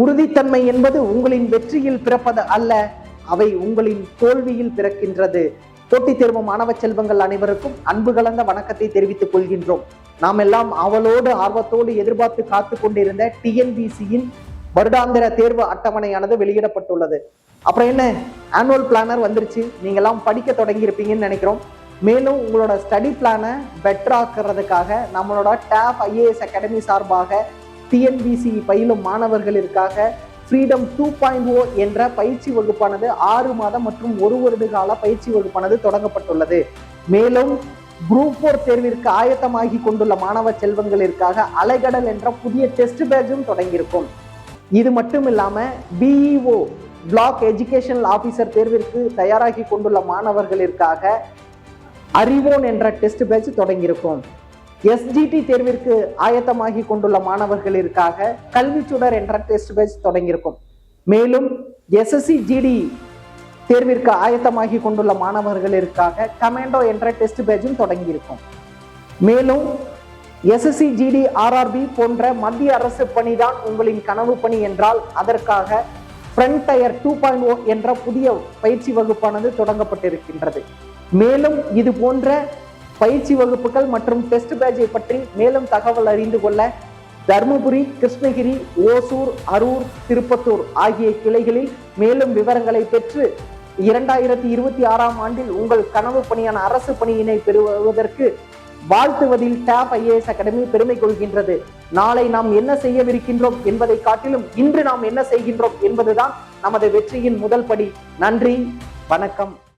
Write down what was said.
உறுதித்தன்மை என்பது உங்களின் வெற்றியில் பிறப்பது அல்ல அவை உங்களின் தோல்வியில் பிறக்கின்றது. போட்டித் தேர்வு மாணவ செல்வங்கள் அனைவருக்கும் அன்பு கலந்த வணக்கத்தை தெரிவித்துக் கொள்கின்றோம். நாம் எல்லாம் அவளோடு ஆர்வத்தோடு எதிர்பார்த்து காத்து கொண்டிருந்த டிஎன்பிசியின் வருடாந்திர தேர்வு அட்டவணையானது வெளியிடப்பட்டுள்ளது. அப்புறம் என்ன? ஆனுவல் பிளானர் வந்துருச்சு. நீங்கள்லாம் படிக்க தொடங்கியிருப்பீங்கன்னு நினைக்கிறோம். மேலும் உங்களோட ஸ்டடி பிளானை பெட்டர் ஆக்குறதுக்காக நம்மளோட டேப் ஐஏஎஸ் அகாடமி சார்பாக டிஎன்பிசி பயிலும் மாணவர்களிற்காக ஃப்ரீடம் டூ பாயிண்ட் ஓ என்ற பயிற்சி வகுப்பானது ஆறு மாதம் மற்றும் ஒரு வருட கால பயிற்சி வகுப்பானது தொடங்கப்பட்டுள்ளது. மேலும் குரூப் போர் தேர்விற்கு ஆயத்தமாகி கொண்டுள்ள மாணவ செல்வங்களிற்காக அலைகடல் என்ற புதிய டெஸ்ட் பேட்சும் தொடங்கியிருக்கும். இது மட்டும் இல்லாமல் பிஇஓ பிளாக் எஜுகேஷனல் ஆஃபீஸர் தேர்விற்கு தயாராகி கொண்டுள்ள மாணவர்களிற்காக அறிவோன் என்ற டெஸ்ட் பேட்ச் தொடங்கியிருக்கும். எஸ்டிடி தேர்விற்கு ஆயத்தமாகி கொண்டுள்ள மாணவர்களிற்காக கல்விச்சுடர் என்ற டெஸ்ட் பேட்ச் தொடங்கியிருக்கும். மேலும் எஸ்எஸ்சி ஜிடி தேர்விற்கு ஆயத்தமாகி கொண்டுள்ள மாணவர்களிற்காக கமாண்டோ என்ற டெஸ்ட் பேட்சும் தொடங்கியிருக்கும். மேலும் எஸ்எஸ்சி ஜிடி ஆர்ஆர்பி போன்ற மத்திய அரசு பணிதான் உங்களின் கனவு பணி என்றால் அதற்காக front tyre two point O என்ற புதிய பயிற்சி வகுப்பானது தொடங்கப்பட்டிருக்கின்றது. மேலும் இது போன்ற பயிற்சி வகுப்புகள் மற்றும் டெஸ்ட் பேட்சை பற்றி மேலும் தகவல் அறிந்து கொள்ள தருமபுரி கிருஷ்ணகிரி ஓசூர் அரூர் திருப்பத்தூர் ஆகிய கிளைகளில் மேலும் விவரங்களை பெற்று இரண்டாயிரத்தி இருபத்தி ஆறாம் ஆண்டில் உங்கள் கனவு பணியான அரசு பணியினை பெறுவதற்கு வாழ்த்துவதில் டேப் ஐஏஎஸ் அகாடமி பெருமை கொள்கின்றது. நாளை நாம் என்ன செய்யவிருக்கின்றோம் என்பதை காட்டிலும் இன்று நாம் என்ன செய்கின்றோம் என்பதுதான் நமது வெற்றியின் முதல் படி. நன்றி வணக்கம்.